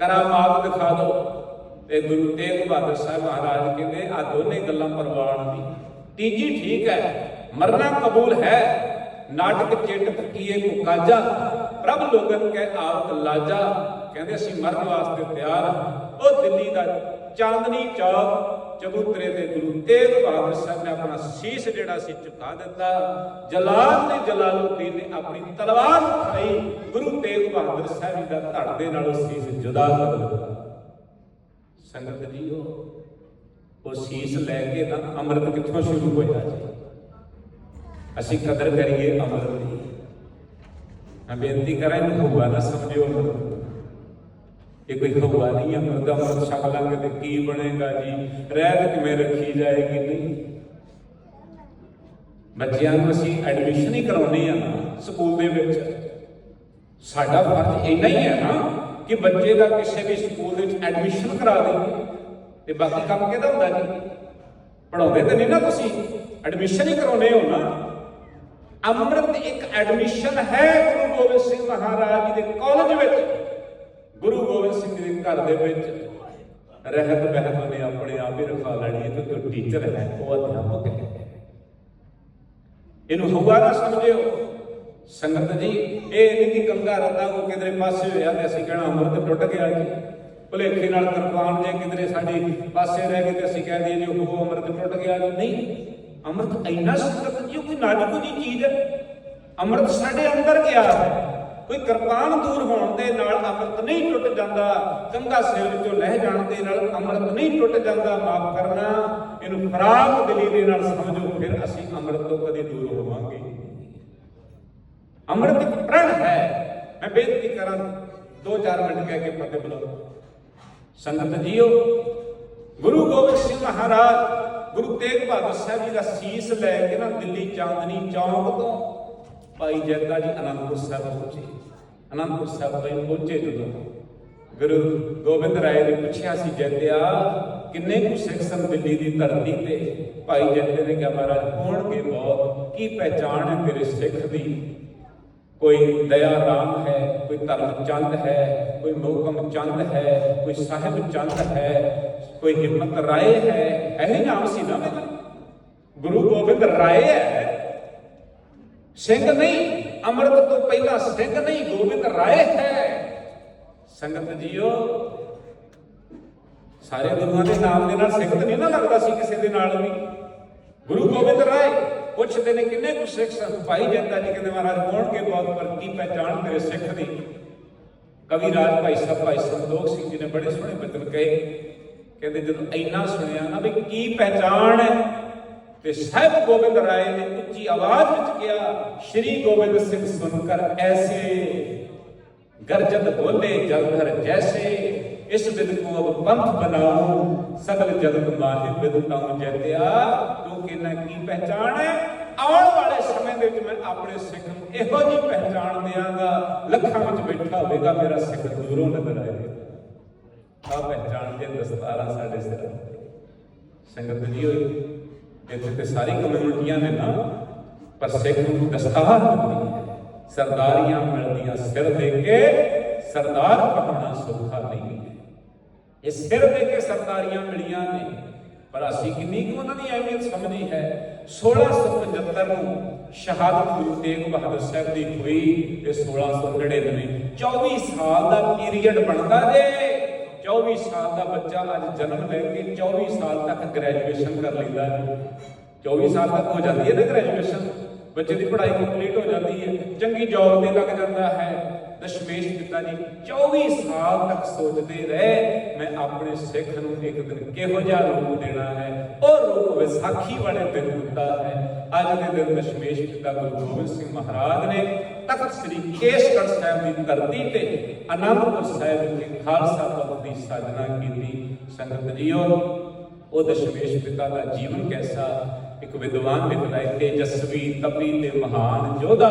ਕਰਾਮਾਤ ਦਿਖਾ ਦਿਓ। ਤੇ ਗੁਰੂ ਤੇਗ ਬਹਾਦਰ ਸਾਹਿਬ ਮਹਾਰਾਜ ਕਹਿੰਦੇ ਆ ਦੋਨੇ ਗੱਲਾਂ ਪ੍ਰਵਾਨ ਦੀ ਤੀਜੀ ਠੀਕ ਹੈ, ਮਰਨਾ ਕਬੂਲ ਹੈ ਨਾਟਕ ਚੇਟਕ ਕੀਏ ਕੋ ਕਾਜਾ, ਪ੍ਰਭ ਲੋਗਨ ਕੈ ਆਪ ਲਾਜਾ। ਕਹਿੰਦੇ ਅਸੀਂ ਮਰਨ ਵਾਸਤੇ ਤਿਆਰ ਉਹ ਦਿੱਲੀ ਦਾ ਚਾਂਦਨੀ ਚੌਕ, ਚਬੂਤਰੇ ਦੇ ਗੁਰੂ ਤੇਗ ਬਹਾਦਰ ਸਾਹਿਬ ਨੇ ਆਪਣਾ ਸੀਸ ਜਿਹੜਾ ਸੀ ਝੁਕਾ ਦਿੱਤਾ। ਜਲਾਲ ਤੇ ਜਲਾਲਉদ্ਦੀਨ ਨੇ ਆਪਣੀ ਤਲਵਾਰ ਉਠਾਈ ਗੁਰੂ ਤੇਗ ਬਹਾਦਰ ਸਾਹਿਬ ਜੀ ਦਾ ਧੜ ਦੇ ਨਾਲ ਉਹ ਸੀਸ ਜੁਦਾ ਕਰ ਦਿੱਤਾ। ਸੰਗਤ ਜੀ ਉਹ ਉਹ ਸੀਸ ਲੈ ਕੇ ਨਾ ਅੰਮ੍ਰਿਤ ਕਿੱਥੋਂ ਸ਼ੁਰੂ ਹੋਇਆ ਜੀ? ਅਸੀਂ ਕਦਰ ਕਰੀਏ ਅੰਮ੍ਰਿਤ ਦੀ। ਮੈਂ ਬੇਨਤੀ ਕਰਾਂ ਇਹਨੂੰ ਹੋਊਗਾ ਨਾ ਸਮਝਿਓ ਇਹ ਕੋਈ ਹੋਊਗਾ ਨਹੀਂ ਅੰਮ੍ਰਿਤ ਅੰਮ੍ਰਿਤ ਛਕ ਲਾਂਗੇ ਤੇ ਕੀ ਬਣੇਗਾ ਜੀ? ਰਹਿਤ ਕਿਵੇਂ ਰੱਖੀ ਜਾਏਗੀ ਨਹੀਂ ਬੱਚਿਆਂ ਨੂੰ ਅਸੀਂ ਐਡਮਿਸ਼ਨ ਹੀ ਕਰਾਉਣੀ ਆ ਸਕੂਲ ਦੇ ਵਿੱਚ, ਸਾਡਾ ਫਰਜ਼ ਇੰਨਾ ਹੀ ਹੈ ਨਾ ਕਿ ਬੱਚੇ ਦਾ ਕਿਸੇ ਵੀ ਸਕੂਲ ਵਿੱਚ ਐਡਮਿਸ਼ਨ ਕਰਾ ਦੇਈਏ। ਤੇ ਬਾਕੀ ਕੰਮ ਕਿਹਦਾ ਹੁੰਦਾ ਜੀ? ਪੜਾਉਂਦੇ ਤੇ ਨਹੀਂ ਨਾ ਤੁਸੀਂ। ਐਡਮਿਸ਼ਨ ਹੀ ਕਰਾਉਨੇ ਹੋ ਨਾ। ਅੰਮ੍ਰਿਤ ਇੱਕ ਐਡਮਿਸ਼ਨ ਹੈ ਗੁਰੂ ਗੋਬਿੰਦ ਸਿੰਘ ਮਹਾਰਾਜ ਜੀ ਦੇ ਕਾਲਜ ਵਿੱਚ, ਗੁਰੂ ਗੋਬਿੰਦ ਸਿੰਘ ਜੀ ਦੇ ਘਰ ਦੇ ਵਿੱਚ। ਰਹਿਤ ਬਹਿਤ ਨੇ ਆਪਣੇ ਆਪ ਹੀ ਰਖਾ ਲੈਣੀ ਹੈ ਕਿਉਂਕਿ ਟੀਚਰ ਹੈ, ਉਹ ਅਧਿਆਪਕ ਹੈ। ਇਹਨੂੰ ਹਵਾ ਨਾ ਸਮਝਿਓ। ਸੰਗਤ ਜੀ, ਇਹ ਨਹੀਂ ਕਿ ਗੰਗਾ ਰਤਾ ਕੋ ਕਿਧਰੇ ਪਾਸੇ ਹੋਇਆ ਤੇ ਅਸੀਂ ਕਹਿਣਾ ਅੰਮ੍ਰਿਤ ਟੁੱਟ ਗਿਆ ਜੀ। ਭੁਲੇਖੇ ਨਾਲ ਕਿਰਪਾਨ ਜੇ ਕਿਧਰੇ ਸਾਡੇ ਪਾਸੇ ਰਹਿ ਗਏ ਤੇ ਅਸੀਂ ਕਹਿ ਦਈਏ ਜੀ, ਉਹ ਅੰਮ੍ਰਿਤ ਟੁੱਟ ਗਿਆ ਜੀ। ਨਹੀਂ ਅੰਮ੍ਰਿਤ ਇੰਨਾ ਸੰਗਤ ਜੀ ਕੋਈ ਨਾਜ਼ੁਕ ਜੀ ਚੀਜ਼ ਹੈ। ਅੰਮ੍ਰਿਤ ਸਾਡੇ ਅੰਦਰ ਗਿਆ ਹੈ। ਕੋਈ ਕਿਰਪਾਨ ਦੂਰ ਹੋਣ ਦੇ ਨਾਲ ਅੰਮ੍ਰਿਤ ਨਹੀਂ ਟੁੱਟ ਜਾਂਦਾ। ਕੰਗਾ ਸਿਰ ਵਿੱਚੋਂ ਲਹਿ ਜਾਣ ਦੇ ਨਾਲ ਅੰਮ੍ਰਿਤ ਨਹੀਂ ਟੁੱਟ ਜਾਂਦਾ। ਮਾਫ ਕਰਨਾ, ਇਹਨੂੰ ਖਰਾਬ ਦਿਲੀ ਦੇ ਨਾਲ ਸਮਝੋ, ਫਿਰ ਅਸੀਂ ਅੰਮ੍ਰਿਤ ਤੋਂ ਕਦੇ ਦੂਰ ਹੋਵਾਂਗੇ। ਅੰਮ੍ਰਿਤ ਇੱਕ ਪ੍ਰਣ ਹੈ। ਮੈਂ ਬੇਨਤੀ ਕਰਾਂ, ਦੋ ਚਾਰ ਮਿੰਟ ਕਹਿ ਕੇ ਫਤਿਹ ਬੁਲਾਓ। ਸੰਗਤ ਜੀਓ ਗੁਰੂ ਗੋਬਿੰਦ ਸਿੰਘ ਮਹਾਰਾਜ, ਗੁਰੂ ਤੇਗ ਬਹਾਦਰ ਸਾਹਿਬ ਜੀ ਦਾ ਸੀਸ ਲੈ ਕੇ ਨਾ ਦਿੱਲੀ ਚਾਂਦਨੀ ਚੌਂਕ ਤੋਂ ਭਾਈ ਜੱਗਾ ਜੀ ਅਨੰਦਪੁਰ ਸਾਹਿਬ ਪਹੁੰਚੇ। ਅਨੰਦਪੁਰ ਸਾਹਿਬ ਤੋਂ ਪਹੁੰਚੇ ਜਦੋਂ ਗੁਰੂ ਗੋਬਿੰਦ ਰਾਏ ਨੇ ਪੁੱਛਿਆ ਸੀ, ਜੈਤਿਆ, ਕਿੰਨੇ ਕੁ ਸਿੱਖ ਸਨ ਦਿੱਲੀ ਦੀ ਧਰਤੀ ਤੇ? ਭਾਈ ਜੈਤੇ ਨੇ ਕਿਹਾ, ਮਹਾਰਾਜ, ਹੋਣਗੇ ਬਹੁਤ। ਕੀ ਪਹਿਚਾਣ ਹੈ ਤੇਰੇ ਸਿੱਖ ਦੀ? ਕੋਈ ਦਇਆ ਰਾਮ ਹੈ, ਕੋਈ ਧਰਮ ਚੰਦ ਹੈ, ਕੋਈ ਮੋਹਕਮ ਚੰਦ ਹੈ, ਕੋਈ ਸਾਹਿਬ ਚੰਦ ਹੈ, ਕੋਈ ਹਿੰਮਤ ਰਾਏ ਹੈ, ਇਹ ਨਾਮ ਸੀ ਨਾ ਮੇਰਾ ਗੁਰੂ ਗੋਬਿੰਦ ਰਾਏ ਹੈ। ਸਿੰਘ ਨਹੀਂ, ਅੰਮ੍ਰਿਤ ਤੋਂ ਪਹਿਲਾਂ ਸਿੰਘ ਨਹੀਂ, ਗੋਬਿੰਦ ਰਾਏ ਹੈ। ਸੰਗਤ ਜੀਓ, ਸਾਰੇ ਗੁਰੂਆਂ ਦੇ ਨਾਮ ਦੇ ਨਾਲ ਸਿੱਖ ਨਹੀਂ ਨਾ ਲੱਗਦਾ ਸੀ ਕਿਸੇ ਦੇ ਨਾਲ ਵੀ। ਗੁਰੂ ਗੋਬਿੰਦ ਰਾਏ। ਪੁੱਛਦੇ ਨੇ, ਕਿੰਨੇ ਕੁ ਸਿੱਖ ਸਨ ਭਾਈ ਜੈਤਾ ਜੀ? ਕਹਿੰਦੇ, ਮਹਾਰਾਜ ਹੋਣਗੇ ਬਹੁਤ, ਪਰ ਕੀ ਪਹਿਚਾਣ ਤੇਰੇ ਸਿੱਖ ਦੀ? ਕਵੀ ਰਾਜ ਭਾਈ ਸਾਹਿਬ, ਭਾਈ ਸੰਤੋਖ ਸਿੰਘ ਜੀ ਨੇ ਬੜੇ ਸੋਹਣੇ ਬਚਨ ਕਹੇ। ਕਹਿੰਦੇ, ਜਦੋਂ ਇੰਨਾ ਸੁਣਿਆ ਨਾ ਵੀ ਕੀ ਪਹਿਚਾਣ ਹੈ ਤੇ ਸਾਹਿਬ ਗੋਬਿੰਦ ਰਾਏ ਨੇ ਉੱਚੀ ਆਵਾਜ਼ ਵਿੱਚ ਕਿਹਾ, ਸ਼੍ਰੀ ਗੋਬਿੰਦ ਸਿੰਘ ਸੁਣਕਰ ਐਸੇ ਗਰਜਤ ਬੋਲੇ ਜਲਧਰ ਜੈਸੇ। ਇਸ ਵਿਦ ਕੋ ਅਬ ਪੰਥ ਬਣਾਉ ਸਗਲ ਜਗਤ ਮਾਹਿ ਵਿਦਤਾਉ ਜੈਤਿਆ। ਤੂੰ ਕਿੰਨਾ ਕੀ ਪਹਿਚਾਣ? ਹੈ ਆਉਣ ਵਾਲੇ ਸਮੇਂ ਦੇ ਵਿੱਚ ਮੈਂ ਆਪਣੇ ਸਿੱਖ ਨੂੰ ਇਹੋ ਜਿਹੀ ਪਹਿਚਾਣ ਦਿਆਂਗਾ। ਲੱਖਾਂ ਵਿੱਚ ਬੈਠਾ ਹੋਵੇਗਾ, ਮੇਰਾ ਸਿੱਖ ਦੂਰੋਂ ਨਜ਼ਰ ਆਏਗਾ। ਆ ਪਹਿਚਾਣ ਦੇ ਦਸਤਾਰਾਂ ਸਾਡੇ ਸਿਰ ਸੰਗਤ ਜੀ ਹੋਈ ਇੱਥੇ ਤੇ ਸਾਰੀ ਕਮਿਊਨਿਟੀਆਂ ਨੇ ਨਾ ਪਰ ਸਿੱਖ ਨੂੰ ਦਸਤਾਰ ਮਿਲਦੀ ਹੈ। ਸਰਦਾਰੀਆਂ ਮਿਲਦੀਆਂ ਸਿਰ ਦੇ ਕੇ, ਸਰਦਾਰ ਬਣਨਾ ਸੌਖਾ ਨਹੀਂ ਇਹ ਸਿਰ ਦੇ ਕੇ ਸਰਦਾਰੀਆਂ ਮਿਲੀਆਂ ਨੇ। ਪਰ ਅਸੀਂ ਕਿੰਨੀ ਕੁ ਉਹਨਾਂ ਦੀ ਅਹਿਮੀਅਤ ਸਮਝੀ ਹੈ। 1675 ਨੂੰ ਸ਼ਹਾਦਤ ਗੁਰੂ ਤੇਗ ਬਹਾਦਰ ਸਾਹਿਬ ਦੀ ਹੋਈ ਤੇ 1699 24 ਸਾਲ ਦਾ ਪੀਰੀਅਡ ਬਣਦਾ ਜੇ। 24 ਸਾਲ ਦਾ ਬੱਚਾ ਅੱਜ ਜਨਮ ਲੈ ਕੇ 24 ਸਾਲ ਤੱਕ ਗ੍ਰੈਜੂਏਸ਼ਨ ਕਰ ਲੈਂਦਾ ਹੈ। 24 ਸਾਲ ਤੱਕ ਹੋ ਜਾਂਦੀ ਹੈ ਨਾ ਗ੍ਰੈਜੂਏਸ਼ਨ। ਬੱਚੇ ਦੀ ਪੜ੍ਹਾਈ ਕੰਪਲੀਟ ਹੋ ਜਾਂਦੀ ਹੈ। ਚੰਗੀ ਜੌਬ ਤੇ ਲੱਗ ਜਾਂਦਾ ਹੈ। ਦਸ਼ਮੇਸ਼ ਪਿਤਾ ਜੀ 24 ਸਾਲ ਤੱਕ ਸੋਚਦੇ ਰਹੇ, ਮੈਂ ਆਪਣੇ ਸਿੱਖ ਨੂੰ ਇੱਕ ਦਿਨ ਕਿਹੋ ਜਿਹਾ ਰੂਪ ਦੇਣਾ ਹੈ? ਉਹ ਰੂਪ ਵਿਸਾਖੀ ਵਾਲੇ ਦਿਨ ਹੁੰਦਾ ਹੈ। ਅੱਜ ਦੇ ਦਿਨ ਦਸ਼ਮੇਸ਼ ਪਿਤਾ ਗੁਰੂ ਗੋਬਿੰਦ ਸਿੰਘ ਮਹਾਰਾਜ ਨੇ ਤਖਤ ਸ੍ਰੀ ਕੇਸਗੜ੍ਹ ਸਾਹਿਬ ਦੀ ਧਰਤੀ ਤੇ ਅਨੰਦਪੁਰ ਸਾਹਿਬ ਵਿਖੇ ਖਾਲਸਾ ਪੰਥ ਦੀ ਸਾਜਨਾ ਕੀਤੀ। ਸੰਗਤ ਜੀਓ, ਉਹ ਦਸ਼ਮੇਸ਼ ਪਿਤਾ ਦਾ ਜੀਵਨ ਕੈਸਾ? ਇੱਕ ਵਿਦਵਾਨ ਲਿਖਦਾ ਹੈ, ਤੇਜਸਵੀ ਤਪੀ ਤੇ ਮਹਾਨ ਯੋਧਾ।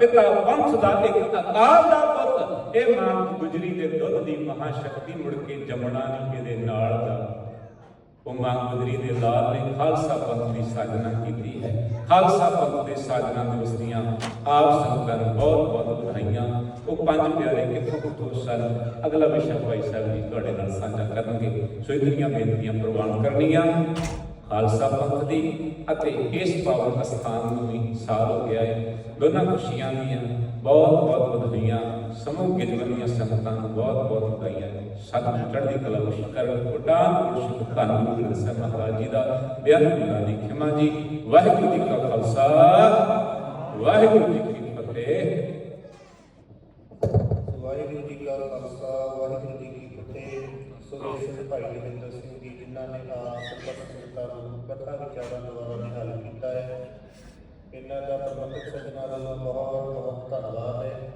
ਪਿਤਾ ਪੰਥ ਦਾ ਇੱਕ ਅਕਾਲ ਦਾ ਪੁੱਤ। ਇਹ ਮਾਂ ਗੁਜਰੀ ਦੇ ਦੁੱਧ ਦੀ ਮਹਾ ਸ਼ਕਤੀ ਮੁੜ ਕੇ ਜੰਮਣਾ ਨਹੀਂ ਇਹਦੇ ਨਾਲ ਦਾ। ਉਹ ਮਾਂ ਗੁਜਰੀ ਦੇ ਲਾਲ ਨੇ ਖਾਲਸਾ ਪੰਥ ਦੀ ਸਾਜਨਾ ਕੀਤੀ ਹੈ। ਖਾਲਸਾ ਪੰਥ ਦੇ ਸਾਜਨਾ ਦਿਵਸ ਦੀਆਂ ਆਪ ਸੰਗਤਾਂ ਨੂੰ ਬਹੁਤ ਬਹੁਤ ਵਧਾਈਆਂ। ਉਹ ਪੰਜ ਪਿਆਰੇ ਕਿੱਥੋਂ ਕਿੱਥੋਂ ਸਨ? ਅਗਲਾ ਵਿਸ਼ਾ ਭਾਈ ਸਾਹਿਬ ਜੀ ਤੁਹਾਡੇ ਨਾਲ ਸਾਂਝਾ ਕਰਨਗੇ। ਸੋ ਇਤਨੀਆਂ ਬੇਨਤੀਆਂ ਪ੍ਰਵਾਨ ਕਰਨੀਆਂ। ਖਾਲਸਾ ਪੰਥ ਦੀ ਅਤੇ ਇਸ ਪਾਵਨ ਅਸਥਾਨ ਨੂੰ ਵੀ ਸਾਲ ਹੋ ਗਿਆ ਹੈ। ਦੋਨਾਂ ਖੁਸ਼ੀਆਂ ਦੀਆਂ ਬਹੁਤ ਬਹੁਤ ਵਧਾਈਆਂ, ਸਮੂਹ ਗਿਣਵੀਆਂ ਸੰਗਤਾਂ ਨੂੰ ਬਹੁਤ ਬਹੁਤ ਵਧਾਈਆਂ। ਸਤਿ ਚੜ੍ਹਦੀ ਕਲਾ ਵਿੱਚ ਕਰਨ ਕੋਟਾਨ ਪੁਰਸ਼ ਧੰਨ ਗੁਰੂ ਗ੍ਰੰਥ ਸਾਹਿਬ ਮਹਾਰਾਜ ਜੀ ਦਾ ਬਿਆਨ ਮਿਲਾ ਦੀ ਖਿਮਾ ਜੀ। ਵਾਹਿਗੁਰੂ ਜੀ ਕਾ ਖਾਲਸਾ, ਵਾਹਿਗੁਰੂ ਜੀ ਕੀ ਫਤਿਹ। ਵਾਹਿਗੁਰੂ ਜੀ ਕਾ ਖਾਲਸਾ, ਵਾਹਿਗੁਰੂ ਜੀ ਕੀ ਫਤਿਹ। ਸੋ ਇਸ ਭਾਈ ਜਗਿੰਦਰ ਸਿੰਘ ਜੀ, ਜਿਨ੍ਹਾਂ ਨੇ ਆਪ ਸਰਬੱਤ ਨੂੰ ਕਥਾ ਵਿਚਾਰਾਂ ਦੁਆਰਾ ਨਿਹਾਲ ਕੀਤਾ ਹੈ। ਇਹਨਾਂ ਦਾ ਪ੍ਰਬੰਧਕ ਸੱਜਣਾ ਦਾ ਬਹੁਤ ਬਹੁਤ ਧੰਨਵਾਦ ਹੈ।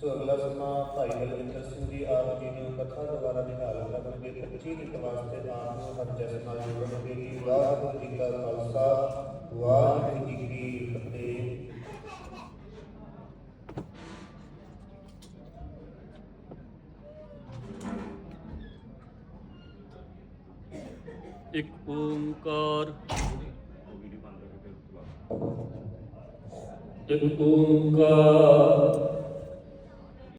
ਸੋ ਅਗਲਾ ਸਮਾਂ ਭਾਈ ਬਲਵਿੰਦਰ ਸਿੰਘ ਜੀ ਆਪ ਜੀ ਨੂੰ ਕਥਾ ਦੁਆਰਾ ਨਿਹਾਲ ਕਰਨਗੇ 25 ਮਿੰਟ ਵਾਸਤੇ ਆਪ ਨੂੰ ਹਰ ਜਸਨਾ ਜੁੜਨਗੇ ਜੀ। ਵਾਹਿਗੁਰੂ ਜੀ ਕਾ ਖਾਲਸਾ, ਵਾਹਿਗੁਰੂ ਜੀ ਕੀ ਫਤਿਹ। ਇੱਕ ਓੰਕਾਰ। ਇੱਕ ਓੰਕਾਰ।